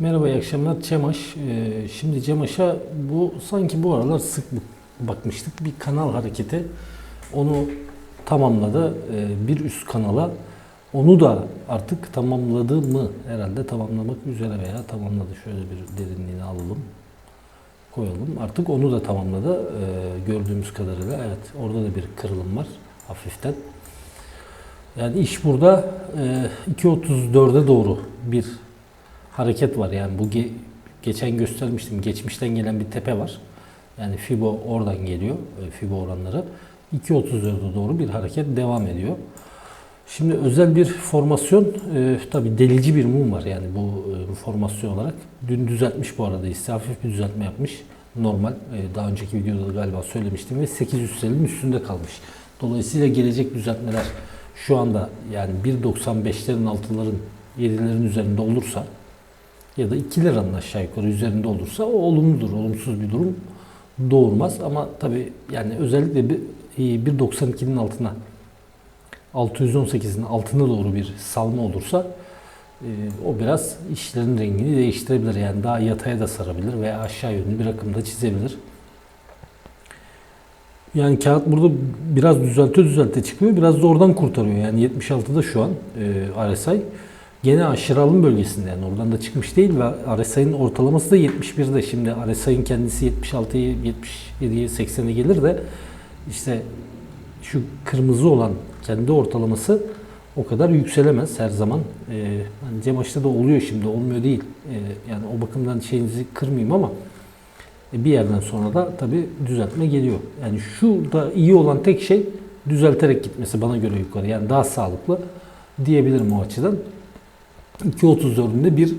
Merhaba, iyi akşamlar. Cemaş. Ee, şimdi Cemaş'a bu sanki bu aralar sık bakmıştık. Bir kanal hareketi. Onu tamamladı. Ee, bir üst kanala. Onu da artık tamamladı mı? Herhalde tamamlamak üzere veya tamamladı. Şöyle bir derinliğini alalım. Koyalım. Artık onu da tamamladı. Ee, gördüğümüz kadarıyla. Evet, orada da bir kırılım var. Hafiften. Yani iş burada e, 2.34'e doğru bir hareket var. Yani bu ge- geçen göstermiştim. Geçmişten gelen bir tepe var. Yani Fibo oradan geliyor. e, Fibo oranları. 2.34'e doğru bir hareket devam ediyor. Şimdi özel bir formasyon, e, tabii delici bir mum var yani bu e, formasyon olarak. Dün düzeltmiş bu arada ise hafif bir düzeltme yapmış. Normal, e, daha önceki videoda da galiba söylemiştim ve 800'lerin üstünde kalmış. Dolayısıyla gelecek düzeltmeler şu anda yani 1.95'lerin altıların 7'lerin üzerinde olursa ya da 2 liranın aşağı yukarı üzerinde olursa o olumludur. Olumsuz bir durum doğurmaz ama tabii yani özellikle bir e, 1.92'nin altına 618'in altına doğru bir salma olursa e, o biraz işlerin rengini değiştirebilir. Yani daha yataya da sarabilir veya aşağı yönlü bir akım da çizebilir. Yani kağıt burada biraz düzelte düzelte çıkıyor. Biraz da oradan kurtarıyor. Yani 76'da şu an e, RSI. Gene aşırı alım bölgesinde yani oradan da çıkmış değil ve RSI'nin ortalaması da 71'de. Şimdi RSI'nin kendisi 76'ya, 77'ye, 80'e gelir de işte şu kırmızı olan kendi ortalaması o kadar yükselemez her zaman. Ee, hani Cemaş'ta da oluyor şimdi, olmuyor değil. Ee, yani o bakımdan şeyinizi kırmayayım ama e, bir yerden sonra da tabii düzeltme geliyor. Yani şu iyi olan tek şey düzelterek gitmesi bana göre yukarı. Yani daha sağlıklı diyebilirim o açıdan. 2.34'ünde bir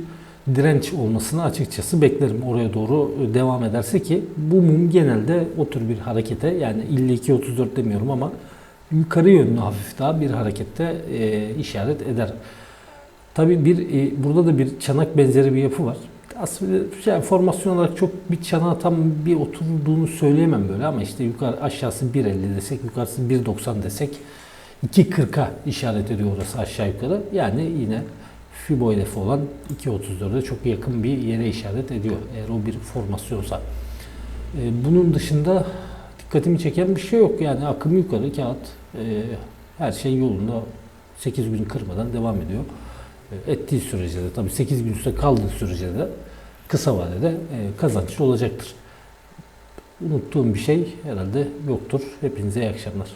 direnç olmasını açıkçası beklerim oraya doğru devam ederse ki bu mum genelde o tür bir harekete yani illa 2.34 demiyorum ama yukarı yönlü hafif daha bir harekette e, işaret eder. Tabi bir e, burada da bir çanak benzeri bir yapı var. Aslında yani formasyon olarak çok bir çanağa tam bir oturduğunu söyleyemem böyle ama işte yukarı aşağısı 1.50 desek yukarısı 1.90 desek 2.40'a işaret ediyor orası aşağı yukarı. Yani yine Fibo hedefi olan 2.34'e çok yakın bir yere işaret ediyor. Eğer o bir formasyonsa. Ee, bunun dışında dikkatimi çeken bir şey yok. Yani akım yukarı, kağıt, e, her şey yolunda 8 gün kırmadan devam ediyor. E, ettiği sürece de tabii 8 gün üstte kaldığı sürece de kısa vadede e, kazançlı olacaktır. Unuttuğum bir şey herhalde yoktur. Hepinize iyi akşamlar.